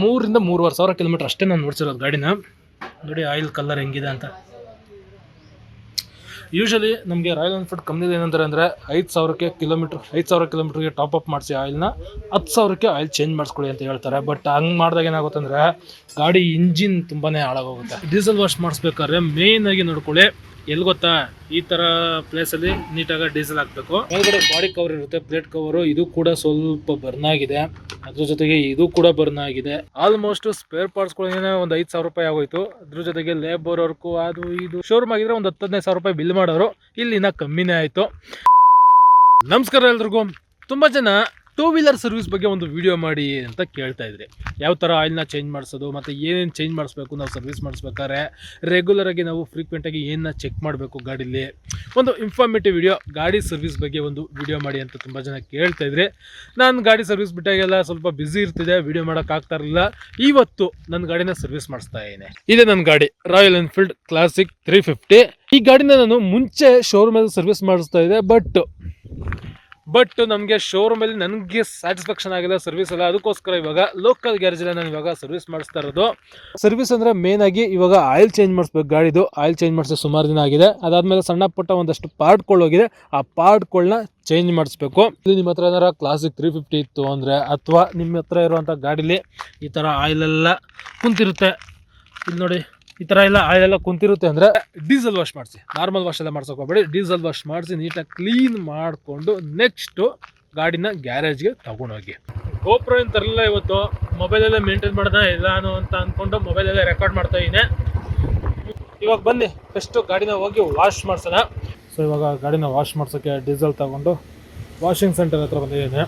ಮೂರಿಂದ ಮೂರುವರೆ ಸಾವಿರ ಕಿಲೋಮೀಟರ್ ಅಷ್ಟೇ ನಾನು ನೋಡ್ಸಿರೋದು ಗಾಡಿನ. ನೋಡಿ, ಆಯಿಲ್ ಕಲರ್ ಹೆಂಗಿದೆ ಅಂತ. ಯೂಶಲಿ ನಮಗೆ ರಾಯಲ್ ಎನ್ಫೀಲ್ಡ್ ಕಂಪ್ನಿದು ಏನಂತಾರೆ ಅಂದರೆ ಐದು ಸಾವಿರಕ್ಕೆ ಕಿಲೋಮೀಟ್ರ್, ಐದು ಸಾವಿರ ಕಿಲೋಮೀಟ್ರಿಗೆ ಟಾಪ್ ಅಪ್ ಮಾಡಿಸಿ ಆಯಿಲ್ನ ಹತ್ತು ಸಾವಿರಕ್ಕೆ ಆಯಿಲ್ ಚೇಂಜ್ ಮಾಡಿಸ್ಕೊಳ್ಳಿ ಅಂತ ಹೇಳ್ತಾರೆ. ಬಟ್ ಹಂಗೆ ಮಾಡಿದಾಗ ಏನಾಗುತ್ತೆ ಅಂದರೆ ಗಾಡಿ ಇಂಜಿನ್ ತುಂಬಾ ಹಾಳಾಗೋಗುತ್ತೆ. ಡೀಸೆಲ್ ವಾಶ್ ಮಾಡಿಸ್ಬೇಕಾದ್ರೆ ಮೇಯ್ನಾಗಿ ನೋಡ್ಕೊಳ್ಳಿ. ಎಲ್ಲಿ ಗೊತ್ತಾ? ಈ ಥರ ಪ್ಲೇಸಲ್ಲಿ ನೀಟಾಗಿ ಡೀಸೆಲ್ ಹಾಕಬೇಕು. ಮೇಲ್ಗಡೆ ಬಾಡಿ ಕವರ್ ಇರುತ್ತೆ ಪ್ಲೇಟ್ ಕವರು ಇದು ಕೂಡ ಸ್ವಲ್ಪ ಬರ್ನ್ ಆಗಿದೆ. ಅದ್ರ ಜೊತೆಗೆ ಇದು ಕೂಡ ಬರ್ನ್ ಆಗಿದೆ. ಆಲ್ಮೋಸ್ಟ್ ಸ್ಪೇರ್ ಪಾರ್ಟ್ಸ್ಗಳಿಗೆ ಒಂದು ಐದು ಸಾವಿರ ರೂಪಾಯಿ ಆಗೋಯ್ತು. ಅದ್ರ ಜೊತೆಗೆ ಲೇಬರ್ ವರ್ಕು ಅದು ಇದು ಶೋರೂಮ್ ಆಗಿದ್ರೆ ಒಂದು ಹತ್ತು ಸಾವಿರ ರೂಪಾಯಿ ಬಿಲ್ ಮಾಡೋರು. ಇಲ್ಲಿನ ಕಮ್ಮಿನೇ ಆಯಿತು. ನಮಸ್ಕಾರ ಎಲ್ರಿಗೂ. ತುಂಬ ಜನ ಟೂ ವೀಲರ್ ಸರ್ವಿಸ್ ಬಗ್ಗೆ ಒಂದು ವಿಡಿಯೋ ಮಾಡಿ ಅಂತ ಕೇಳ್ತಾ ಇದ್ರಿ. ಯಾವ ಥರ ಆಯಿಲ್ನ ಚೇಂಜ್ ಮಾಡಿಸೋದು, ಮತ್ತು ಏನೇನು ಚೇಂಜ್ ಮಾಡಿಸ್ಬೇಕು, ನಾವು ಸರ್ವಿಸ್ ಮಾಡಿಸ್ಬೇಕಾದ್ರೆ ರೆಗ್ಯುಲರಾಗಿ ನಾವು ಫ್ರೀಕ್ವೆಂಟಾಗಿ ಏನನ್ನ ಚೆಕ್ ಮಾಡಬೇಕು ಗಾಡೀಲಿ. ಒಂದು ಇನ್ಫಾರ್ಮೇಟಿವ್ ವಿಡಿಯೋ ಗಾಡಿ ಸರ್ವಿಸ್ ಬಗ್ಗೆ ಒಂದು ವಿಡಿಯೋ ಮಾಡಿ ಅಂತ ತುಂಬ ಜನ ಕೇಳ್ತಾ ಇದ್ರೆ, ನಾನು ಗಾಡಿ ಸರ್ವಿಸ್ ಬಿಟ್ಟಾಗೆಲ್ಲ ಸ್ವಲ್ಪ ಬ್ಯುಸಿ ಇರ್ತಿದೆ ವಿಡಿಯೋ ಮಾಡೋಕ್ಕಾಗ್ತಾ ಇರಲಿಲ್ಲ. ಇವತ್ತು ನನ್ನ ಗಾಡಿನ ಸರ್ವಿಸ್ ಮಾಡಿಸ್ತಾ ಇದ್ದೀನಿ. ಇದೆ ನನ್ನ ಗಾಡಿ Royal Enfield Classic three fifty ಈ ಗಾಡಿನ ನಾನು ಮುಂಚೆ ಶೋರೂಮಲ್ಲಿ ಸರ್ವಿಸ್ ಮಾಡಿಸ್ತಾ ಇದ್ದೆ ಬಟ್ ಬಟ್ ನಮಗೆ ಶೋರೂಮಲ್ಲಿ ನನಗೆ ಸ್ಯಾಟಿಸ್ಫ್ಯಾಕ್ಷನ್ ಆಗಿಲ್ಲ ಸರ್ವಿಸ್ ಎಲ್ಲ. ಅದಕ್ಕೋಸ್ಕರ ಇವಾಗ ಲೋಕಲ್ ಗ್ಯಾರೇಜಲ್ಲಿ ನಾನು ಇವಾಗ ಸರ್ವಿಸ್ ಮಾಡಿಸ್ತಾ ಇರೋದು. ಸರ್ವಿಸ್ ಅಂದರೆ ಆಗಿ ಇವಾಗ ಆಯಿಲ್ ಚೇಂಜ್ ಮಾಡಿಸ್ಬೇಕು ಗಾಡಿದು. ಆಯಿಲ್ ಚೇಂಜ್ ಮಾಡಿಸಿ ಸುಮಾರು ದಿನ ಆಗಿದೆ. ಅದಾದಮೇಲೆ ಸಣ್ಣ ಪುಟ್ಟ ಒಂದಷ್ಟು ಪಾರ್ಟ್ಗಳು ಹೋಗಿದೆ. ಆ ಪಾರ್ಟ್ಗಳನ್ನ ಚೇಂಜ್ ಮಾಡಿಸ್ಬೇಕು. ಇಲ್ಲಿ ನಿಮ್ಮ ಹತ್ರ ಏನಾರ ಕ್ಲಾಸಿಕ್ ತ್ರೀ ಫಿಫ್ಟಿ ಇತ್ತು ಅಂದರೆ, ಅಥವಾ ನಿಮ್ಮ ಹತ್ರ ಇರುವಂಥ ಗಾಡೀಲಿ ಈ ಥರ ಆಯಿಲೆಲ್ಲ ಕುಂತಿರುತ್ತೆ. ಇಲ್ಲಿ ನೋಡಿ. ಈ ಥರ ಎಲ್ಲ ಆಯಿಲ್ ಎಲ್ಲ ಕುಂತಿರುತ್ತೆ ಅಂದರೆ ಡೀಸೆಲ್ ವಾಶ್ ಮಾಡಿಸಿ. ನಾರ್ಮಲ್ ವಾಶ್ ಎಲ್ಲ ಮಾಡ್ಸೋಕೆ ಡೀಸೆಲ್ ವಾಶ್ ಮಾಡಿಸಿ ನೀಟಾಗಿ ಕ್ಲೀನ್ ಮಾಡಿಕೊಂಡು ನೆಕ್ಸ್ಟು ಗಾಡಿನ ಗ್ಯಾರೇಜ್ಗೆ ತಗೊಂಡೋಗಿ. ಗೋಪ್ರೋ ಏನು ತರಲಿಲ್ಲ ಇವತ್ತು. ಮೊಬೈಲಲ್ಲೇ ಮೇಂಟೈನ್ ಮಾಡ್ದೆ ಇಲ್ಲಾನು ಅಂತ ಅಂದ್ಕೊಂಡು ಮೊಬೈಲಲ್ಲೇ ರೆಕಾರ್ಡ್ ಮಾಡ್ತಾ ಇದ್ದೀನಿ ಇವಾಗ ಬನ್ನಿ ಫಸ್ಟು ಗಾಡಿನ ಹೋಗಿ ವಾಶ್ ಮಾಡ್ಸೋಣ. ಸೊ ಇವಾಗ ಗಾಡಿನ ವಾಶ್ ಮಾಡ್ಸೋಕ್ಕೆ ಡೀಸೆಲ್ ತಗೊಂಡು ವಾಷಿಂಗ್ ಸೆಂಟರ್ ಹತ್ರ ಬಂದಿದ್ದೀನಿ.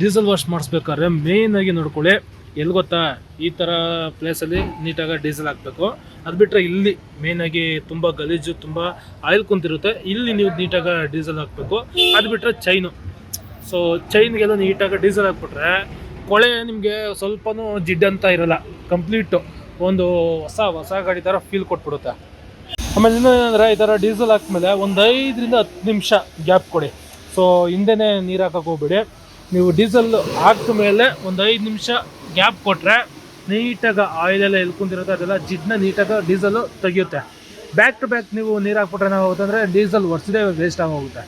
ಡೀಸೆಲ್ ವಾಶ್ ಮಾಡಿಸ್ಬೇಕಾದ್ರೆ ಮೇಯ್ನಾಗಿ ನೋಡ್ಕೊಳ್ಳಿ. ಎಲ್ಲಿ ಗೊತ್ತಾ? ಈ ಥರ ಪ್ಲೇಸಲ್ಲಿ ನೀಟಾಗಿ ಡೀಸೆಲ್ ಹಾಕಬೇಕು. ಅದು ಬಿಟ್ಟರೆ ಇಲ್ಲಿ ಮೇಯ್ನಾಗಿ ತುಂಬ ಗಲೀಜು, ತುಂಬ ಆಯಿಲ್ ಕುಂತಿರುತ್ತೆ. ಇಲ್ಲಿ ನೀವು ನೀಟಾಗಿ ಡೀಸೆಲ್ ಹಾಕಬೇಕು. ಅದು ಬಿಟ್ಟರೆ ಚೈನು ಸೊ ಚೈನ್ಗೆಲ್ಲ ನೀಟಾಗಿ ಡೀಸೆಲ್ ಹಾಕ್ಬಿಟ್ರೆ ಕೊಳೆ ನಿಮಗೆ ಸ್ವಲ್ಪನೂ ಜಿಡ್ಡಂತ ಇರಲ್ಲ. ಕಂಪ್ಲೀಟು ಒಂದು ಹೊಸ ಹೊಸ ಗಾಡಿ ಥರ ಫೀಲ್ ಕೊಟ್ಬಿಡುತ್ತೆ. ಆಮೇಲೆ ಇನ್ನೇನಂದರೆ ಈ ಥರ ಡೀಸೆಲ್ ಹಾಕ್ಮೇಲೆ ಒಂದು ಐದರಿಂದ ಹತ್ತು ನಿಮಿಷ ಗ್ಯಾಪ್ ಕೊಡಿ. ಸೊ ಹಿಂದೆನೇ ನೀರು ಹಾಕಕ್ಕೆ ಹೋಗ್ಬೇಡಿ. ನೀವು ಡೀಸೆಲ್ ಹಾಕಿದ ಮೇಲೆ ಒಂದು ಐದು ನಿಮಿಷ ಗ್ಯಾಪ್ ಕೊಟ್ಟರೆ ನೀಟಾಗಿ ಆಯಿಲೆಲ್ಲ ಎಲ್ಕೊಂಡಿರುತ್ತೆ ಅದೆಲ್ಲ ಜಿಡ್ನ ನೀಟಾಗಿ ಡೀಸೆಲು ತೆಗೆಯುತ್ತೆ. ಬ್ಯಾಕ್ ಟು ಬ್ಯಾಕ್ ನೀವು ನೀರು ಹಾಕ್ಬಿಟ್ರೆ ಏನಾಗುತ್ತೆ ಅಂದರೆ, ಡೀಸೆಲ್ ವರ್ಷದೇ ವೇಸ್ಟ್ ಆಗೋಗುತ್ತೆ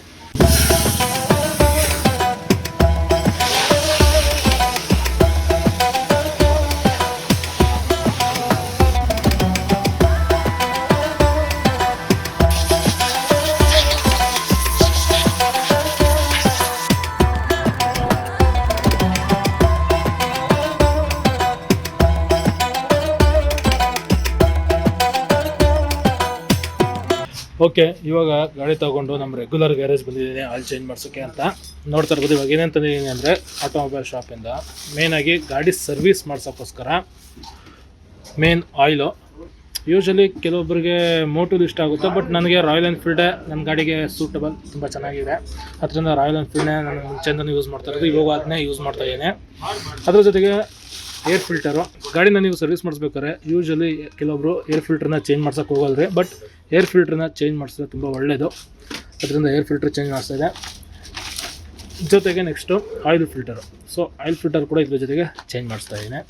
ಓಕೆ, ಇವಾಗ ಗಾಡಿ ತಗೊಂಡು ನಮ್ಮ ರೆಗ್ಯುಲರ್ ಗ್ಯಾರೇಜ್ ಬಂದಿದ್ದೀನಿ ಆಯಿಲ್ ಚೇಂಜ್ ಮಾಡ್ಸೋಕ್ಕೆ ಅಂತ. ನೋಡ್ತಾ ಇರ್ಬೋದು, ಇವಾಗ ಏನೇನು ತಂದಿದ್ದೀನಿ ಅಂದರೆ ಆಟೋಮೊಬೈಲ್ ಶಾಪಿಂದ ಮೇಯ್ನಾಗಿ ಗಾಡಿ ಸರ್ವಿಸ್ ಮಾಡ್ಸೋಕ್ಕೋಸ್ಕರ ಮೇನ್ ಆಯಿಲು ಯೂಶ್ವಲಿ ಕೆಲವೊಬ್ಬರಿಗೆ ಮೋಟುಲ್ ಇಷ್ಟ ಆಗುತ್ತೆ ಬಟ್ ನನಗೆ ರಾಯಲ್ ಎನ್ಫೀಲ್ಡೇ ನನ್ನ ಗಾಡಿಗೆ ಸೂಟಬಲ್ ತುಂಬ ಚೆನ್ನಾಗಿದೆ. ಅದರಿಂದ ರಾಯಲ್ ಎನ್ಫೀಲ್ಡೇ ನಾನು ಚಂದನ ಯೂಸ್ ಮಾಡ್ತಾ ಇರೋದು, ಇವಾಗ ಅದನ್ನೇ ಯೂಸ್ ಮಾಡ್ತಾ ಇದ್ದೀನಿ. ಅದ್ರ ಜೊತೆಗೆ ಏರ್ ಫಿಲ್ಟರು ಗಾಡಿನ ನೀವು ಸರ್ವಿಸ್ ಮಾಡಿಸ್ಬೇಕಾದ್ರೆ ಯೂಶಲಿ ಕೆಲವೊಬ್ರು ಏರ್ ಫಿಲ್ಟರ್ನ ಚೇಂಜ್ ಮಾಡ್ಸೋಕೆ ಹೋಗಲ್ರಿ. ಬಟ್ ಏರ್ ಫಿಲ್ಟರ್ನ ಚೇಂಜ್ ಮಾಡಿಸಿದ್ರೆ ತುಂಬ ಒಳ್ಳೆಯದು ಅದರಿಂದ ಏರ್ ಫಿಲ್ಟರ್ ಚೇಂಜ್ ಮಾಡಿಸ್ತಾ ಇದೆ. ಜೊತೆಗೆ next oil filter so oil filter ಕೂಡ ಇದ್ರ ಜೊತೆಗೆ ಚೇಂಜ್ ಮಾಡಿಸ್ತಾ ಇದ್ದೀನಿ.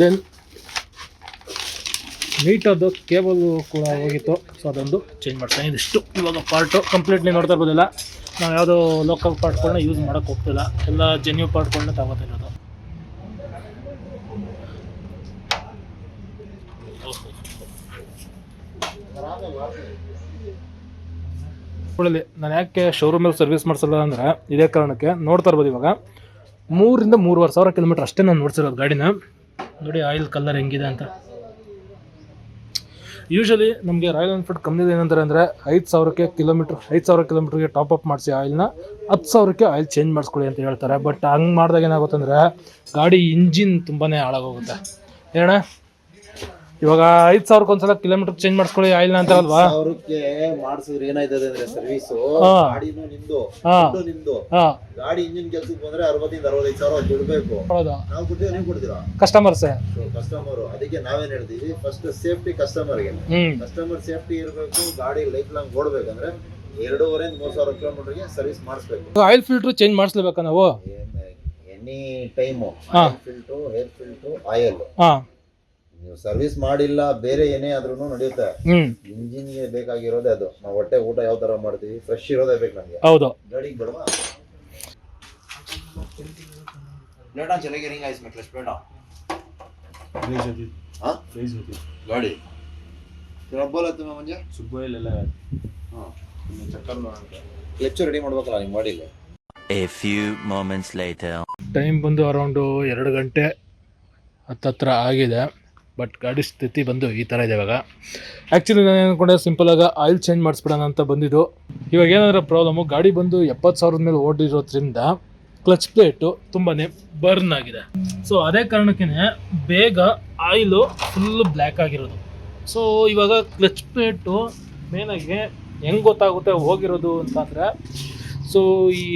ದೆನ್ ಮೀಟರ್ದು ಕೇಬಲ್ ಕೂಡ ಹೋಗಿತ್ತು. ಸೊ ಅದೊಂದು ಚೇಂಜ್ ಮಾಡ್ತಾ ಇದಿಷ್ಟು. ಇವಾಗ ಪಾರ್ಟು ಕಂಪ್ಲೀಟ್ಲಿ ನೋಡ್ತಾ ಇರ್ಬೋದಿಲ್ಲ. ನಾವು ಯಾವುದೋ ಲೋಕಲ್ ಪಾರ್ಟ್ಗಳನ್ನ ಯೂಸ್ ಮಾಡೋಕ್ಕೆ ಹೋಗ್ತಿಲ್ಲ. ಎಲ್ಲ ಜೆನ್ಯೂ ಪಾರ್ಟ್ಗಳನ್ನ ತಗೋತಾ ಇರೋದು. ನಾನು ಯಾಕೆ ಶೋರೂಮಲ್ಲಿ ಸರ್ವಿಸ್ ಮಾಡಿಸಲ್ಲ ಅಂದರೆ ಇದೇ ಕಾರಣಕ್ಕೆ ನೋಡ್ತಾ ಇರ್ಬೋದು ಇವಾಗ. ಮೂರಿಂದ ಮೂರುವರೆ ಸಾವಿರ ಕಿಲೋಮೀಟ್ರ್ ಅಷ್ಟೇ ನಾನು ನೋಡ್ಸಿರೋದು ಗಾಡಿನ. ನೋಡಿ ಆಯಿಲ್ ಕಲರ್ ಹೆಂಗಿದೆ ಅಂತ. ಯೂಶಲಿ ನಮಗೆ ರಾಯಲ್ ಎನ್ಫೀಲ್ಡ್ ಕಂಪ್ನಿದು ಏನಂತಾರೆ ಅಂದರೆ ಐದು ಸಾವಿರಕ್ಕೆ ಕಿಲೋಮೀಟ್ರ್ ಐದು ಸಾವಿರ ಕಿಲೋಮೀಟ್ರಿಗೆ ಟಾಪ್ ಅಪ್ ಮಾಡಿಸಿ ಆಯಿಲ್ನ ಹತ್ತು ಸಾವಿರಕ್ಕೆ ಆಯಿಲ್ ಚೇಂಜ್ ಮಾಡಿಸ್ಕೊಳ್ಳಿ ಅಂತ ಹೇಳ್ತಾರೆ. ಬಟ್ ಹಂಗೆ ಮಾಡಿದಾಗ ಏನಾಗುತ್ತೆ ಅಂದರೆ ಗಾಡಿ ಇಂಜಿನ್ ತುಂಬಾ ಹಾಳಾಗೋಗುತ್ತೆ. ಹೇಳ ಇವಾಗ ಐದ್ ಸಾವಿರಕ್ಕೆ ಒಂದ್ಸಲ ಕಿಲೋಮೀಟರ್ ಚೇಂಜ್ ಮಾಡಿಸ್ಕೊಳ್ಳಿ ಆಯಿಲ್ ಅಂತ ಅಲ್ವಾ? ಮಾಡಿಸಿದ್ರೆ ಏನಾಯ್ತದೆ ಅಂದ್ರೆ ಸರ್ವಿಸ್ ಹಾ. ಗಾಡಿನೂ ನಿಂದು ಹಾ. ದುಡ್ಡು ನಿಂದು ಹಾಂ. ಗಾಡಿ ಇಂಜಿನ್ ಕೆಲ್ಸಕ್ಕೆ ಬಂದ್ರೆ ಅರವತ್ತಿಂದ ಅರವತ್ತೈದು ಸಾವಿರ ದುಡ್ಬೇಕು ಹೌದಾ? ನಾವು ಕೊಡ್ತೀವಿ ನೀವು ಕೊಡ್ತೀರಾ? ಕಸ್ಟಮರ್ಸೇ ಕಸ್ಟಮರ್ ಅದಕ್ಕೆ ನಾವೇನ್ ಹೇಳ್ತೀವಿ? ಫಸ್ಟ್ ಸೇಫ್ಟಿ ಕಸ್ಟಮರ್ಗೆ ಹ್ಮ್. ಕಸ್ಟಮರ್ ಸೇಫ್ಟಿ ಇರಬೇಕು ಗಾಡಿ ಲೈಫ್ ಲಾಂಗ್ ಓಡ್ಬೇಕಂದ್ರೆ ಎರಡೂವರೆ ಮೂರ್ ಸಾವಿರ ಕಿಲೋಮೀಟರ್ಗೆ ಸರ್ವಿಸ್ ಮಾಡಿಸ್ಬೇಕು. ಆಯಿಲ್ ಫಿಲ್ಟರ್ ಚೇಂಜ್ ಮಾಡಿಸ್ಲೇಬೇಕಾ ನಾವು? ಎನಿ ಟೈಮು ಫಿಲ್ಟರ್ ಫಿಲ್ಟು ಹೇರ್ ಫಿಲ್ಟರ್ ಆಯಿಲ್ ಹಾಂ. ನೀವು ಸರ್ವಿಸ್ ಮಾಡಿಲ್ಲ ಬೇರೆ ಏನೇ ಆದ್ರೂ ನಡೆಯುತ್ತೆ. ಇಂಜಿನ್ಗೆ ಬೇಕಾಗಿರೋದೇ ಅದು. ನಾವು ಹೊಟ್ಟೆ ಊಟ ಯಾವ ತರ ಮಾಡ್ತೀವಿ ಫ್ರೆಶ್ ಇರೋದೇ ಬೇಕು ನಮಗೆ. ಹೌದು. ಗಾಡಿಗೆ ಬಡವಾ ಲೇಟಾ ಚಲೆಗೆ ರಿಂಗ್ ಆಯ್ಸ್ ಮಕ್ಳು ಬೇಡ ಗಾಡಿ ರಬ್ಬಲ್ ಆಯ್ತು ಮಂಜೆ? ಸುಬ್ಬ ಇಲ್ಲ ಕ್ಲಚ್ ರೆಡಿ ಮಾಡ್ಬೇಕಲ್ಲ ನಿಮ್ಮ ಮಾಡಿಲ್ಲ. A few moments later. Time ಬಂದು ಅರೌಂಡು ಎರಡು ಗಂಟೆ ಹತ್ತತ್ರ ಆಗಿದೆ. ಬಟ್ ಗಾಡಿ ಸ್ಥಿತಿ ಬಂದು ಈ ಥರ ಇದೆ ಇವಾಗ. ಆ್ಯಕ್ಚುಲಿ ನಾನು ಅಂದ್ಕೊಂಡೆ ಸಿಂಪಲಾಗಿ ಆಯಿಲ್ ಚೇಂಜ್ ಮಾಡಿಸ್ಬಿಡೋಣ ಅಂತ ಬಂದಿದ್ದು. ಇವಾಗ ಏನಾದರೂ ಪ್ರಾಬ್ಲಮ್ಮು ಗಾಡಿ ಬಂದು ಎಪ್ಪತ್ತು ಸಾವಿರದ ಮೇಲೆ ಓಡಿರೋದ್ರಿಂದ ಕ್ಲಚ್ ಪ್ಲೇಟು ತುಂಬಾ ಬರ್ನ್ ಆಗಿದೆ. ಸೊ ಅದೇ ಕಾರಣಕ್ಕೇ ಬೇಗ ಆಯಿಲು ಫುಲ್ಲು ಬ್ಲ್ಯಾಕ್ ಆಗಿರೋದು. ಸೊ ಇವಾಗ ಕ್ಲಚ್ ಪ್ಲೇಟು ಮೇನಾಗಿ ಹೆಂಗೆ ಗೊತ್ತಾಗುತ್ತೆ, ಹೋಗಿರೋದು ಅಂತಂದರೆ ಸೊ ಈ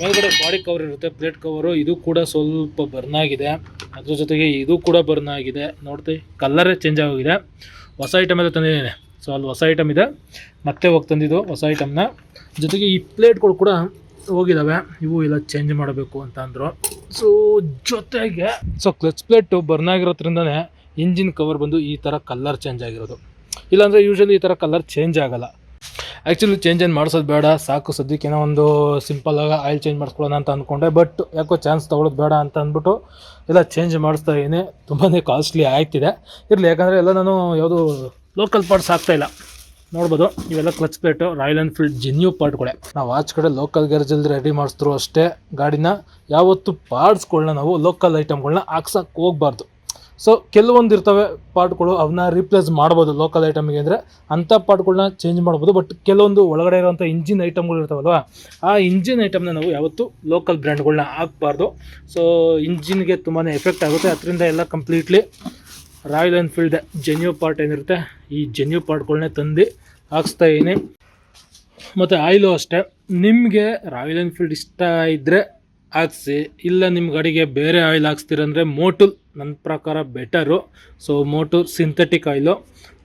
ಮೇಲ್ಗಡೆ ಬಾಡಿ ಕವರ್ ಇರುತ್ತೆ ಪ್ಲೇಟ್ ಕವರು ಇದು ಕೂಡ ಸ್ವಲ್ಪ ಬರ್ನ್ ಆಗಿದೆ. ಅದ್ರ ಜೊತೆಗೆ ಇದು ಕೂಡ ಬರ್ನ್ ಆಗಿದೆ. ನೋಡ್ತೀವಿ ಕಲ್ಲರೇ ಚೇಂಜ್ ಆಗೋಗಿದೆ. ಹೊಸ ಐಟಮ್ ಎಲ್ಲ ತಂದಿದ್ದೇನೆ. ಸೊ ಅಲ್ಲಿ ಹೊಸ ಐಟಮ್ ಇದೆ. ಮತ್ತೆ ಹೋಗಿ ತಂದಿದ್ದು ಹೊಸ ಐಟಮ್ನ ಜೊತೆಗೆ ಈ ಪ್ಲೇಟ್ಗಳು ಕೂಡ ಹೋಗಿದ್ದಾವೆ ಇವು ಎಲ್ಲ ಚೇಂಜ್ ಮಾಡಬೇಕು ಅಂತ ಅಂದರು. ಸೊ ಜೊತೆಗೆ ಸೊ ಕ್ಲಚ್ ಪ್ಲೇಟು ಬರ್ನ್ ಆಗಿರೋದ್ರಿಂದನೇ ಇಂಜಿನ್ ಕವರ್ ಬಂದು ಈ ಥರ ಕಲ್ಲರ್ ಚೇಂಜ್ ಆಗಿರೋದು. ಇಲ್ಲಾಂದರೆ ಯೂಶಲಿ ಈ ಥರ ಕಲರ್ ಚೇಂಜ್ ಆಗಲ್ಲ. ಆ್ಯಕ್ಚುಲಿ ಚೇಂಜ್ ಏನು ಮಾಡಿಸೋದು ಬೇಡ. ಸಾಕು ಸದ್ಯಕ್ಕೆ ಏನೋ ಒಂದು ಸಿಂಪಲ್ಲಾಗಿ ಆಯಿಲ್ ಚೇಂಜ್ ಮಾಡಿಸ್ಕೊಳ್ಳೋಣ ಅಂತ ಅಂದ್ಕೊಂಡೆ ಬಟ್ ಯಾಕೋ ಚಾನ್ಸ್ ತೊಗೊಳೋದು ಬೇಡ ಅಂತ ಅಂದ್ಬಿಟ್ಟು ಎಲ್ಲ ಚೇಂಜ್ ಮಾಡಿಸ್ತಾ ಇದ್ದೀನಿ. ತುಂಬಾ ಕಾಸ್ಟ್ಲಿ ಆಗ್ತಿದೆ. ಇರಲಿ, ಯಾಕಂದರೆ ಎಲ್ಲ ನಾನು ಯಾವುದು ಲೋಕಲ್ ಪಾರ್ಟ್ಸ್ ಆಗ್ತಾಯಿಲ್ಲ ನೋಡ್ಬೋದು, ಇವೆಲ್ಲ clutch plate Royal Enfield genuine ಪಾರ್ಟ್ಗಳೇ ನಾವು ಆಚೆ ಕಡೆ ಲೋಕಲ್ ಗ್ಯಾರೇಜಲ್ಲಿ ರೆಡಿ ಮಾಡಿಸಿದ್ರು ಅಷ್ಟೇ. ಗಾಡಿನ ಯಾವತ್ತು ಪಾರ್ಟ್ಸ್ಗಳನ್ನ ನಾವು ಲೋಕಲ್ ಐಟಮ್ಗಳನ್ನ ಹಾಕ್ಸಕ್ಕೆ ಹೋಗ್ಬಾರ್ದು. ಸೊ ಕೆಲವೊಂದು ಇರ್ತವೆ ಪಾರ್ಟ್ಗಳು ಅವನ್ನ ರೀಪ್ಲೇಸ್ ಮಾಡ್ಬೋದು ಲೋಕಲ್ ಐಟಮ್ಗೆ ಅಂದರೆ ಅಂಥ ಪಾರ್ಟ್ಗಳನ್ನ ಚೇಂಜ್ ಮಾಡ್ಬೋದು. ಬಟ್ ಕೆಲವೊಂದು ಒಳಗಡೆ ಇರುವಂಥ ಇಂಜಿನ್ ಐಟಮ್ಗಳು ಇರ್ತಾವಲ್ವ, ಆ ಇಂಜಿನ್ ಐಟಮ್ನ ನಾವು ಯಾವತ್ತೂ ಲೋಕಲ್ ಬ್ರ್ಯಾಂಡ್ಗಳನ್ನ ಹಾಕ್ಬಾರ್ದು. ಸೊ ಇಂಜಿನ್ಗೆ ತುಂಬಾ ಎಫೆಕ್ಟ್ ಆಗುತ್ತೆ. ಅದರಿಂದ ಎಲ್ಲ completely Royal Enfield genuine part ಏನಿರುತ್ತೆ, ಈ ಜೆನ್ಯೂ ಪಾರ್ಟ್ಗಳನ್ನೇ ತಂದು ಹಾಕ್ಸ್ತಾ ಇದ್ದೀನಿ. ಮತ್ತು ಆಯಿಲು ಅಷ್ಟೇ. ನಿಮಗೆ ರಾಯಲ್ ಎನ್ಫೀಲ್ಡ್ ಇಷ್ಟ ಇದ್ದರೆ ಹಾಕ್ಸಿ, ಇಲ್ಲ ನಿಮ್ಮ ಗಾಡಿಗೆ ಬೇರೆ ಆಯಿಲ್ ಹಾಕ್ಸ್ತೀರಂದರೆ ಮೋಟುಲ್ ನನ್ನ ಪ್ರಕಾರ better. So Motul synthetic oil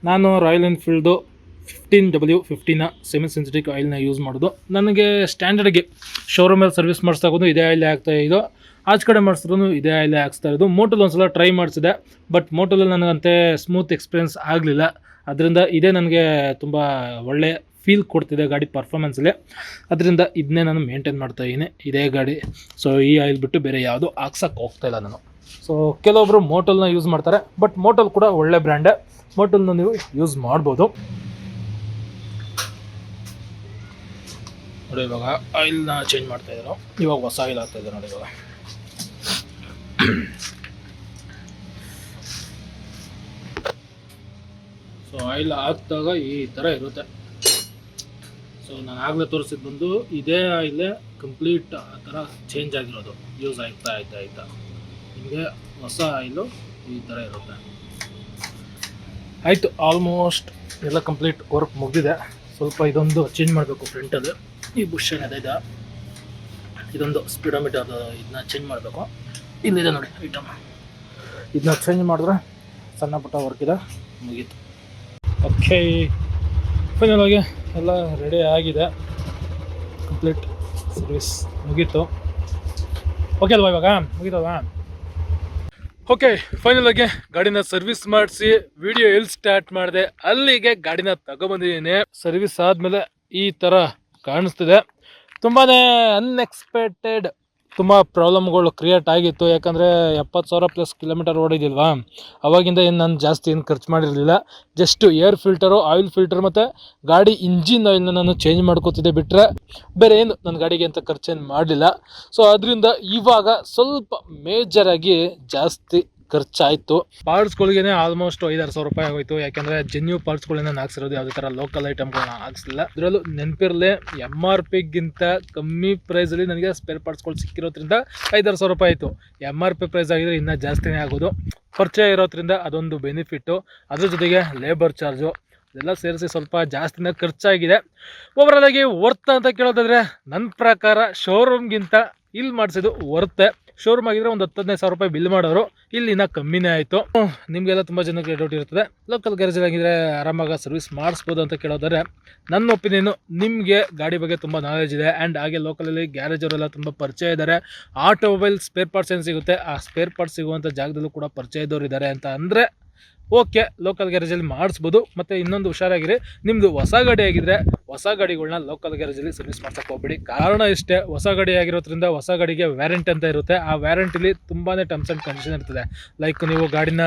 ನಾನು Royal Enfield fifteen W fifteen semi synthetic ಆಯಿಲ್ನ use ಮಾಡೋದು. ನನಗೆ ಸ್ಟ್ಯಾಂಡರ್ಡ್ಗೆ ಶೋರೂಮಲ್ಲಿ ಸರ್ವಿಸ್ ಮಾಡಿಸ್ತಾಗೋದು ಇದೇ ಆಯಿಲ್ ಹಾಕ್ತಾ ಇದ್ದು ಆಚೆ ಕಡೆ ಮಾಡಿಸಿದ್ರು ಇದೇ ಆಯಿಲೇ ಹಾಕ್ಸ್ತಾ ಇರೋದು. ಮೋಟಲ್ ಒಂದ್ಸಲ ಟ್ರೈ ಮಾಡಿಸಿದೆ. ಬಟ್ ಮೋಟಲಲ್ಲಿ ನನಗಂತೆ ಸ್ಮೂತ್ ಎಕ್ಸ್ಪೀರಿಯನ್ಸ್ ಆಗಲಿಲ್ಲ. ಅದರಿಂದ ಇದೇ ನನಗೆ ತುಂಬ ಒಳ್ಳೆ ಫೀಲ್ ಕೊಡ್ತಿದೆ ಗಾಡಿ ಪರ್ಫಾರ್ಮೆನ್ಸಲ್ಲಿ ಅದರಿಂದ ಇದನ್ನೇ ನಾನು ಮೇಂಟೈನ್ ಮಾಡ್ತಾ ಇದ್ದೀನಿ. ಇದೇ ಗಾಡಿ. ಸೊ ಈ ಆಯಿಲ್ ಬಿಟ್ಟು ಬೇರೆ ಯಾವುದೂ ಹಾಕ್ಸೋಕ್ಕೆ ಹೋಗ್ತಾಯಿಲ್ಲ ನಾನು. ಸೊ ಕೆಲವೊಬ್ಬರು ಮೋಟಲ್ನ ಯೂಸ್ ಮಾಡ್ತಾರೆ. ಬಟ್ ಮೋಟಲ್ ಕೂಡ ಒಳ್ಳೆ ಬ್ರ್ಯಾಂಡೇ ಮೋಟಲ್ನ ನೀವು ಯೂಸ್ ಮಾಡ್ಬೋದು. ನೋಡಿ ಇವಾಗ ಆಯಿಲ್ನ ಚೇಂಜ್ ಮಾಡ್ತಾ ಇದ್ದಾರೆ ಇವಾಗ ಹೊಸ ಆಯಿಲ್ ಆಗ್ತಾ ಇದೆ ನೋಡಿ ಇವಾಗ. ಸೊ ಆಯಿಲ್ ಹಾಕಿದಾಗ ಈ ಥರ ಇರುತ್ತೆ. ಸೊ ನಾನು ಆಗಲೇ ತೋರಿಸಿದ್ದು ಬಂದು ಇದೇ ಇಲ್ಲೇ ಕಂಪ್ಲೀಟ್ ಆ ಥರ ಚೇಂಜ್ ಆಗಿರೋದು. ಯೂಸ್ ಆಗ್ತಾ ಆಯ್ತಾ ಆಯ್ತಾ ನಿಮಗೆ ಹೊಸ ಆಯಿಲು ಈ ಥರ ಇರುತ್ತೆ. ಆಯಿತು ಆಲ್ಮೋಸ್ಟ್ ಎಲ್ಲ ಕಂಪ್ಲೀಟ್ ವರ್ಕ್ ಮುಗಿದಿದೆ. ಸ್ವಲ್ಪ ಇದೊಂದು ಚೇಂಜ್ ಮಾಡಬೇಕು ಫ್ರಂಟಲ್ಲಿ ಈ ಬುಷ್ ಏನಿದೆ ಇದೆ ಇದೊಂದು ಸ್ಪೀಡೋಮೀಟರ್ ಇದನ್ನ ಚೇಂಜ್ ಮಾಡಬೇಕು. ಇಲ್ಲಿದೆ ನೋಡಿ ಐಟಮ್ ಇದನ್ನ ಚೇಂಜ್ ಮಾಡಿದ್ರೆ ಸಣ್ಣ ಪುಟ್ಟ ವರ್ಕ್ ಇದೆ. ಮುಗೀತು. ಓಕೆ ಫೈನಲ್ ಆಗಿ ಎಲ್ಲ ರೆಡಿ ಆಗಿದೆ. ಕಂಪ್ಲೀಟ್ ಸರ್ವಿಸ್ ಮುಗೀತು. ಓಕೆ ಅಲ್ವಾ ಇವಾಗ? ಮುಗೀತಲ್ವಾ? ಓಕೆ ಫೈನಲ್ ಆಗಿ ಗಾಡಿನ ಸರ್ವಿಸ್ ಮಾಡಿಸಿ ವಿಡಿಯೋ ಎಲ್ಲಿ ಸ್ಟಾರ್ಟ್ ಮಾಡಿದೆ, ಅಲ್ಲಿಗೆ ಗಾಡಿನ ತಗೊಬಂದಿದ್ದೀನಿ. ಸರ್ವಿಸ್ ಆದಮೇಲೆ ಈ ಥರ ಕಾಣಿಸ್ತಿದೆ. ತುಂಬಾ ಅನ್ಎಕ್ಸ್ಪೆಕ್ಟೆಡ್ ತುಂಬ ಪ್ರಾಬ್ಲಮ್ಗಳು ಕ್ರಿಯೇಟ್ ಆಗಿತ್ತು. ಯಾಕಂದರೆ ಎಪ್ಪತ್ತು ಸಾವಿರ ಪ್ಲಸ್ ಕಿಲೋಮೀಟರ್ ಓಡಿದಿಲ್ವಾ ಅವಾಗಿಂದ ಏನು ನಾನು ಜಾಸ್ತಿ ಏನು ಖರ್ಚು ಮಾಡಿರಲಿಲ್ಲ. Just air filter oil filter ಮತ್ತು ಗಾಡಿ ಇಂಜಿನ್ ಆಯಿಲ್ನ ನಾನು ಚೇಂಜ್ ಮಾಡ್ಕೋತಿದ್ದೆ ಬಿಟ್ಟರೆ ಬೇರೆ ಏನು ನನ್ನ ಗಾಡಿಗೆ ಅಂತ ಖರ್ಚೇನು ಮಾಡಲಿಲ್ಲ. ಸೊ ಅದರಿಂದ ಇವಾಗ ಸ್ವಲ್ಪ ಮೇಜರಾಗಿ ಜಾಸ್ತಿ ಖರ್ಚಾಯಿತು. ಪಾರ್ಟ್ಸ್ಗಳಿಗೇನೆ ಆಲ್ಮೋಸ್ಟ್ ಐದಾರು ಸಾವಿರ ರೂಪಾಯಿ ಆಗೋಯ್ತು. ಯಾಕೆಂದರೆ ಜೆನ್ಯೂ ಪಾರ್ಟ್ಸ್ಗಳನ್ನ ಹಾಕ್ಸಿರೋದು ಯಾವುದೇ ಥರ ಲೋಕಲ್ ಐಟಮ್ಗಳನ್ನ ಹಾಕ್ಸಿಲ್ಲ ಇದರಲ್ಲೂ ನೆನಪಿರಲಿ ಎಂ ಆರ್ ಪಿಗಿಂತ ಕಮ್ಮಿ ಪ್ರೈಸಲ್ಲಿ ನನಗೆ ಸ್ಪೇರ್ ಪಾರ್ಟ್ಸ್ಗಳು ಸಿಕ್ಕಿರೋದ್ರಿಂದ ಐದಾರು ಸಾವಿರ ರೂಪಾಯಿ ಆಯಿತು. ಎಂ ಆರ್ ಪಿ ಪ್ರೈಸ್ ಆಗಿದ್ರೆ ಇನ್ನೂ ಜಾಸ್ತಿನೇ ಆಗೋದು. ಪರಿಚಯ ಇರೋದ್ರಿಂದ ಅದೊಂದು ಬೆನಿಫಿಟ್ಟು ಅದ್ರ ಜೊತೆಗೆ ಲೇಬರ್ ಚಾರ್ಜು ಇದೆಲ್ಲ ಸೇರಿಸಿ ಸ್ವಲ್ಪ ಜಾಸ್ತಿನೇ ಖರ್ಚಾಗಿದೆ. ಓವರಾಲ್ ಆಗಿ ವರ್ತ್ ಅಂತ ಕೇಳೋದಾದ್ರೆ ನನ್ನ ಪ್ರಕಾರ ಶೋರೂಮ್ಗಿಂತ ಇಲ್ಲಿ ಮಾಡಿಸೋದು ವರ್ತೆ ಶೋರೂಮ್ ಆಗಿದ್ರೆ ಒಂದು ಹತ್ತು ಸಾವಿರ ರೂಪಾಯಿ ಬಿಲ್ ಮಾಡೋರು. ಇಲ್ಲಿ ಇನ್ನ ಕಮ್ಮಿನೇ ಆಯಿತು. ನಿಮಗೆಲ್ಲ ತುಂಬ ಜನಕ್ಕೆ ಡೌಟ್ ಇರ್ತದೆ ಲೋಕಲ್ ಗ್ಯಾರೇಜ್ ಆಗಿದ್ರೆ ಆರಾಮಾಗಿ ಸರ್ವಿಸ್ ಮಾಡಿಸ್ಬೋದು ಅಂತ ಕೇಳೋದಾದ್ರೆ, ನನ್ನ ಒಪಿನಿಯನು ನಿಮಗೆ ಗಾಡಿ ಬಗ್ಗೆ ತುಂಬ ನಾಲೆಜ್ ಇದೆ. ಆ್ಯಂಡ್ ಹಾಗೆ ಲೋಕಲಲ್ಲಿ ಗ್ಯಾರೇಜ್ ಅವರೆಲ್ಲ ತುಂಬ ಪರಿಚಯ ಇದ್ದಾರೆ. ಆಟೋಮೊಬೈಲ್ ಸ್ಪೇರ್ ಪಾರ್ಟ್ಸ್ ಏನು ಸಿಗುತ್ತೆ? ಆ ಸ್ಪೇರ್ ಪಾರ್ಟ್ಸ್ ಸಿಗುವಂಥ ಜಾಗದಲ್ಲೂ ಕೂಡ ಪರಿಚಯದವ್ರು ಇದ್ದಾರೆ ಅಂತ ಅಂದರೆ ಓಕೆ ಲೋಕಲ್ ಗ್ಯಾರೇಜಲ್ಲಿ ಮಾಡಿಸ್ಬೋದು. ಮತ್ತು ಇನ್ನೊಂದು ಹುಷಾರಾಗಿರಿ. ನಿಮ್ಮದು ಹೊಸ ಗಾಡಿ ಆಗಿದ್ರೆ ಹೊಸ ಗಾಡಿಗಳನ್ನ ಲೋಕಲ್ ಗ್ಯಾರೇಜಲ್ಲಿ ಸರ್ವಿಸ್ ಮಾಡ್ಸೋಕೆ ಹೋಗ್ಬೇಡಿ. ಕಾರಣ ಇಷ್ಟೇ, ಹೊಸ ಗಾಡಿ ಆಗಿರೋದ್ರಿಂದ ಹೊಸ ಗಾಡಿಗೆ ವ್ಯಾರಂಟಿ ಅಂತ ಇರುತ್ತೆ. ಆ ವ್ಯಾರಂಟಿಲಿ ತುಂಬಾ ಟರ್ಮ್ಸ್ ಆ್ಯಂಡ್ ಕಂಡೀಷನ್ ಇರ್ತದೆ. ಲೈಕ್ ನೀವು ಗಾಡಿನ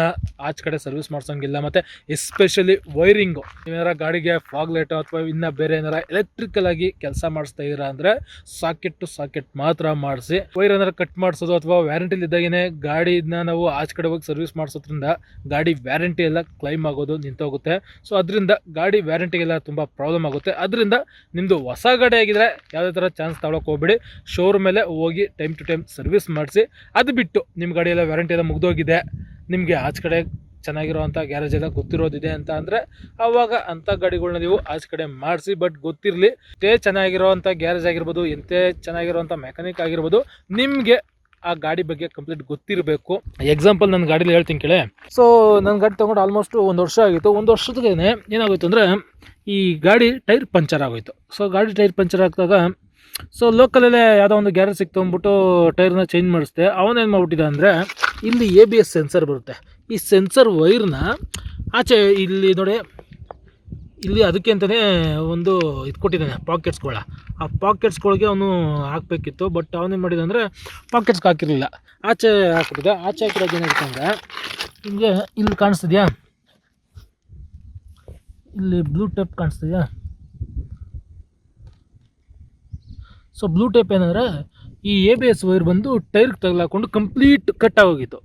ಆಚೆ ಕಡೆ ಸರ್ವಿಸ್ ಮಾಡ್ಸೋಂಗಿಲ್ಲ, ಮತ್ತು ಎಸ್ಪೆಷಲಿ ವೈರಿಂಗು ನೀವೇನಾರ ಗಾಡಿಗೆ ಫಾಗ್ ಲೈಟು ಅಥವಾ ಇನ್ನು ಬೇರೆ ಏನಾರ ಎಲೆಕ್ಟ್ರಿಕಲ್ ಆಗಿ ಕೆಲಸ ಮಾಡಿಸ್ತಾ ಇದ್ದೀರಾ ಅಂದರೆ ಸಾಕೆಟ್ ಟು ಸಾಕೆಟ್ ಮಾತ್ರ ಮಾಡಿಸಿ. ವೈರ್ ಏನಾರ ಕಟ್ ಮಾಡಿಸೋದು ಅಥವಾ ವ್ಯಾರಂಟಿಲಿ ಇದ್ದಾಗೇ ಗಾಡಿನ ನಾವು ಆಚೆ ಕಡೆ ಹೋಗಿ ಸರ್ವಿಸ್ ಮಾಡಿಸೋದ್ರಿಂದ ಗಾಡಿ ವ್ಯಾರಂಟಿ ಎಲ್ಲ ಕ್ಲೈಮ್ ಆಗೋದು ನಿಂತೋಗುತ್ತೆ. ಸೊ ಅದರಿಂದ ಗಾಡಿ ವ್ಯಾರಂಟಿಗೆಲ್ಲ ತುಂಬ ಪ್ರಾಬ್ಲಮ್ ಆಗುತ್ತೆ. ಅದರಿಂದ ನಿಮ್ಮದು ಹೊಸ ಗಾಡಿ ಆಗಿದ್ರೆ ಯಾವುದೇ ಥರ ಚಾನ್ಸ್ ತಗೊಳಕ್ಕೆ ಹೋಗ್ಬೇಡಿ. ಶೋರೂಮ್ ಮೇಲೆ ಹೋಗಿ ಟೈಮ್ ಟು ಟೈಮ್ ಸರ್ವಿಸ್ ಮಾಡಿಸಿ. ಅದು ಬಿಟ್ಟು ನಿಮ್ಮ ಗಾಡಿ ಎಲ್ಲ ವ್ಯಾರಂಟಿ ಎಲ್ಲ ಮುಗ್ದೋಗಿದೆ. ನಿಮಗೆ ಆಚೆ ಕಡೆ ಚೆನ್ನಾಗಿರೋವಂಥ ಗ್ಯಾರೇಜ್ ಎಲ್ಲ ಗೊತ್ತಿರೋದಿದೆ ಅಂತ ಅಂದರೆ ಆವಾಗ ಅಂಥ ಗಾಡಿಗಳನ್ನ ನೀವು ಆಚೆ ಕಡೆ ಮಾಡಿಸಿ ಬಟ್ ಗೊತ್ತಿರಲಿ. ಎಷ್ಟೇ ಚೆನ್ನಾಗಿರೋವಂಥ ಗ್ಯಾರೇಜ್ ಆಗಿರ್ಬೋದು, ಎಂತೆ ಚೆನ್ನಾಗಿರುವಂಥ ಮೆಕ್ಯಾನಿಕ್ ಆಗಿರ್ಬೋದು, ನಿಮಗೆ ಆ ಗಾಡಿ ಬಗ್ಗೆ ಕಂಪ್ಲೀಟ್ ಗೊತ್ತಿರಬೇಕು. ಎಕ್ಸಾಂಪಲ್ ನನ್ನ ಗಾಡಿಲಿ ಹೇಳ್ತೀನಿ ಕೇಳಿ. ಸೊ ನನ್ನ ಗಾಡಿ ತೊಗೊಂಡು ಆಲ್ಮೋಸ್ಟ್ ಒಂದು ವರ್ಷ ಆಗಿತ್ತು. ಒಂದು ವರ್ಷದಗೇನೆ ಏನಾಗೋಯ್ತು ಅಂದರೆ, ಈ ಗಾಡಿ ಟೈರ್ ಪಂಚರ್ ಆಗೋಯ್ತು. ಸೊ ಗಾಡಿ ಟೈರ್ ಪಂಚರ್ ಆಗ್ದಾಗ ಸೊ ಲೋಕಲಲ್ಲೇ ಯಾವುದೋ ಒಂದು ಗ್ಯಾರೇಜ್ ಸಿಕ್ತು ಅಂದ್ಬಿಟ್ಟು ಟೈರ್ನ ಚೇಂಜ್ ಮಾಡಿಸ್ದೆ. ಅವನೇನು ಮಾಡ್ಬಿಟ್ಟಿದ್ದ ಅಂದರೆ, ಇಲ್ಲಿ ಎ ಬಿ ಎಸ್ ಸೆನ್ಸರ್ ಬರುತ್ತೆ. ಈ ಸೆನ್ಸರ್ ವೈರ್ನ ಆಚೆ ಇಲ್ಲಿ ನೋಡಿ ಇಲ್ಲಿ ಅದಕ್ಕೆ ಅಂತಲೇ ಒಂದು ಇದು ಕೊಟ್ಟಿದ್ದಾನೆ ಪಾಕೆಟ್ಸ್ಗಳ ಆ ಪಾಕೆಟ್ಸ್ಗಳಿಗೆ ಅವನು ಹಾಕಬೇಕಿತ್ತು ಬಟ್ ಅವನೇನು ಮಾಡಿದ ಅಂದರೆ ಪಾಕೆಟ್ಸ್ಗೆ ಹಾಕಿರಲಿಲ್ಲ. ಆಚೆ ಹಾಕ್ಬಿಟ್ಟಿದ್ದೆ. ಆಚೆ ಹಾಕಿರೋದು ಏನಾಗುತ್ತೆ ಅಂದರೆ ನಿಮಗೆ ಇಲ್ಲಿ ಕಾಣಿಸ್ತಿದ್ಯಾ? ಇಲ್ಲಿ ಬ್ಲೂ ಟೇಪ್ ಕಾಣಿಸ್ತಿದೆಯಾ? ಸೊ ಬ್ಲೂ ಟೇಪ್ ಏನಂದರೆ ಈ ಎ ಬಿ ಎಸ್ ವೈರ್ ಬಂದು ಟೈರ್ಗೆ ತಗಲಾಕೊಂಡು ಕಂಪ್ಲೀಟ್ ಕಟ್ಟಾಗೋಗಿತ್ತು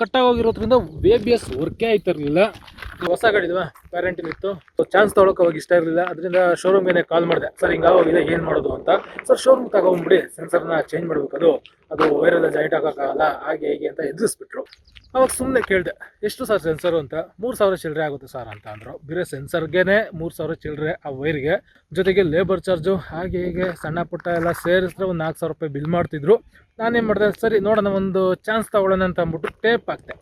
ಕಟ್ಟಾಗೋಗಿರೋದ್ರಿಂದ ಎ ಬಿ ಎಸ್ ವರ್ಕೇ ಆಯ್ತಿರಲಿಲ್ಲ. ಹೊಸ ಗಾಡಿದ್ವಾ ವ್ಯಾರಂಟಿಲಿತ್ತು ಚಾನ್ಸ್ ತೊಗೊಳಕ್ಕೆ ಅವಾಗ ಇಷ್ಟ ಇರಲಿಲ್ಲ. ಅದರಿಂದ ಶೋರೂಮ್ಗೆ ಕಾಲ್ ಮಾಡಿದೆ. ಸರ್ ಹಿಂಗಾಗೋಗಿದೆ ಏನು ಮಾಡೋದು ಅಂತ. ಸರ್ ಶೋರೂಮ್ ತಗೊಂಬಿಡಿ. ಸೆನ್ಸರ್ನ ಚೇಂಜ್ ಮಾಡ್ಬೇಕು ಅದು ಅದು ವೈರೆಲ್ಲ ಜಾಯಿಂಟ್ ಆಗೋಕ್ಕಾಗಲ್ಲ ಹಾಗೆ, ಹೀಗೆ ಅಂತ ಎದುರಿಸ್ಬಿಟ್ರು. ಅವಾಗ ಸುಮ್ಮನೆ ಕೇಳಿದೆ. ಎಷ್ಟು ಸರ್ ಸೆನ್ಸರು ಅಂತ? ಮೂರು ಸಾವಿರ ಚಿಲ್ಲರೆ ಆಗುತ್ತೆ ಸರ್, ಅಂತ ಅಂದರು. ಬೇರೆ ಸೆನ್ಸರ್ಗೆ ಮೂರು ಸಾವಿರ ಚಿಲ್ಲರೆ ಆ ವೈರ್ಗೆ ಜೊತೆಗೆ ಲೇಬರ್ ಚಾರ್ಜು ಹಾಗೆ, ಹೀಗೆ ಸಣ್ಣ ಪುಟ್ಟ ಎಲ್ಲ ಸೇರಿಸಿದ್ರೆ ಒಂದು ನಾಲ್ಕು ಸಾವಿರ ರೂಪಾಯಿ ಬಿಲ್ ಮಾಡ್ತಿದ್ರು. ನಾನೇನು ಮಾಡಿದೆ, ಸರಿ, ನೋಡೋಣ, ಒಂದು ಚಾನ್ಸ್ ತಗೊಳ್ಳೋಣ ಅಂತ ಅಂದ್ಬಿಟ್ಟು ಟೇಪ್ ಹಾಕ್ತೆ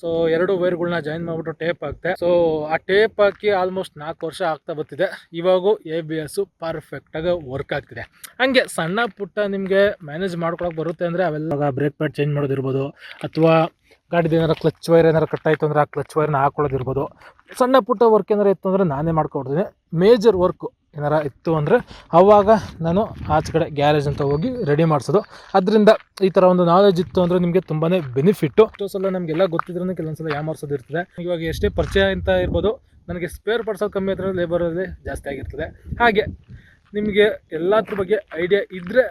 ಸೊ ಎರಡು ವೈರ್ಗಳನ್ನ ಜಾಯಿನ್ ಮಾಡಿಬಿಟ್ಟು ಟೇಪ್ ಹಾಕ್ತೆ ಸೊ ಆ ಟೇಪ್ ಹಾಕಿ ಆಲ್ಮೋಸ್ಟ್ ನಾಲ್ಕು ವರ್ಷ ಆಗ್ತಾ ಬರ್ತಿದೆ. ಇವಾಗೂ ಎ ಬಿ ಎಸ್ಸು ಪರ್ಫೆಕ್ಟಾಗಿ ವರ್ಕ್ ಆಗ್ತಿದೆ. ಹಂಗೆ ಸಣ್ಣ ಪುಟ್ಟ ನಿಮಗೆ ಮ್ಯಾನೇಜ್ ಮಾಡ್ಕೊಳಕ್ಕೆ ಬರುತ್ತೆ ಅಂದರೆ ಅವೆಲ್ಲ ಬ್ರೇಕ್ ಪ್ಯಾಡ್ ಚೇಂಜ್ ಮಾಡೋದಿರ್ಬೋದು, ಅಥವಾ ಗಾಡಿದು ಏನಾರು ಕ್ಲಚ್ ವೈರ್ ಏನಾರು ಕಟ್ಟಾಯಿತು ಅಂದರೆ ಆ ಕ್ಲಚ್ ವೈರ್ನ ಹಾಕೊಳ್ಳೋದಿರ್ಬೋದು ಸಣ್ಣ ಪುಟ್ಟ ವರ್ಕ್ ಏನಾರು ಇತ್ತು ಅಂದರೆ ನಾನೇ ಮಾಡ್ಕೊಡ್ತೀನಿ. ಮೇಜರ್ ವರ್ಕು ಏನಾರ ಇತ್ತು ಅಂದರೆ ಆವಾಗ ನಾನು ಆಚೆ ಕಡೆ ಗ್ಯಾರೇಜ್ ಅಂತ ಹೋಗಿ ರೆಡಿ ಮಾಡಿಸೋದು. ಅದರಿಂದ ಈ ಥರ ಒಂದು ನಾಲೆಜ್ ಇತ್ತು ಅಂದರೆ ನಿಮಗೆ ತುಂಬಾ ಬೆನಿಫಿಟ್ಟು ಎಷ್ಟೋ ಸಲ ನಮಗೆಲ್ಲ ಗೊತ್ತಿದ್ರೂ ಕೆಲವೊಂದು ಸಲ ಯಾಮಾರ್ಸೋದು ಇರ್ತದೆ ಇವಾಗ ಎಷ್ಟೇ ಪರಿಚಯ ಅಂತ ಇರ್ಬೋದು, ನನಗೆ ಸ್ಪೇರ್ ಪಡ್ಸೋದು ಕಮ್ಮಿ ಹತ್ರ ಲೇಬರಲ್ಲಿ ಜಾಸ್ತಿ ಆಗಿರ್ತದೆ. ಹಾಗೆ ನಿಮಗೆ ಎಲ್ಲದ್ರ ಬಗ್ಗೆ ಐಡಿಯಾ ಇದ್ದರೆ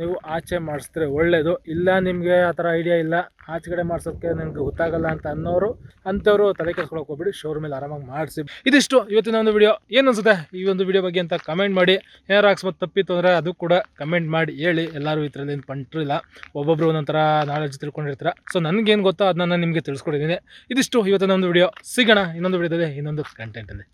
ನೀವು ಆಚೆ ಮಾಡಿಸಿದ್ರೆ ಒಳ್ಳೆಯದು ಇಲ್ಲ, ನಿಮಗೆ ಆ ಥರ ಐಡಿಯಾ ಇಲ್ಲ, ಆಚೆಗಡೆ ಮಾಡ್ಸೋಕ್ಕೆ ನನಗೆ ಗೊತ್ತಾಗಲ್ಲ ಅಂತ ಅನ್ನೋರು, ಅಂಥವ್ರು ತಲೆ ಕೆಡ್ಸ್ಕೊಳಕ್ಕೆ ಹೋಗ್ಬಿಡಿ ಶೋರೂಮಲ್ಲಿ ಆರಾಮಾಗಿ ಮಾಡಿಸಿ. ಇದಿಷ್ಟು ಇವತ್ತಿನ ಒಂದು ವಿಡಿಯೋ ಏನು ಅನ್ಸುತ್ತೆ? ಈ ಒಂದು ವಿಡಿಯೋ ಬಗ್ಗೆ ಅಂತ ಕಮೆಂಟ್ ಮಾಡಿ. ಏನಾರು ಹಾಕ್ಸ್ಬೋದು ತಪ್ಪಿತ್ತು ಅಂದರೆ ಅದು ಕೂಡ ಕಮೆಂಟ್ ಮಾಡಿ, ಹೇಳಿ. ಎಲ್ಲರೂ ಥರದ್ದು ಏನು ಪಂಟ್ರಿಲ್ಲ ಒಬ್ಬೊಬ್ರು ಒಂದೊಂಥರ ನಾಲೆಜ್ ತಿಳ್ಕೊಂಡಿರ್ತಾರೆ. ಸೊ ನನಗೇನು ಗೊತ್ತೋ ಅದನ್ನ ನಿಮಗೆ ತಿಳಿಸ್ಕೊಡಿದ್ದೀನಿ ಇದಿಷ್ಟು ಇವತ್ತಿನ ಒಂದು ವಿಡಿಯೋ ಸಿಗೋಣ ಇನ್ನೊಂದು ವಿಡಿಯೋದಲ್ಲಿ ಇನ್ನೊಂದು ಕಂಟೆಂಟಲ್ಲಿ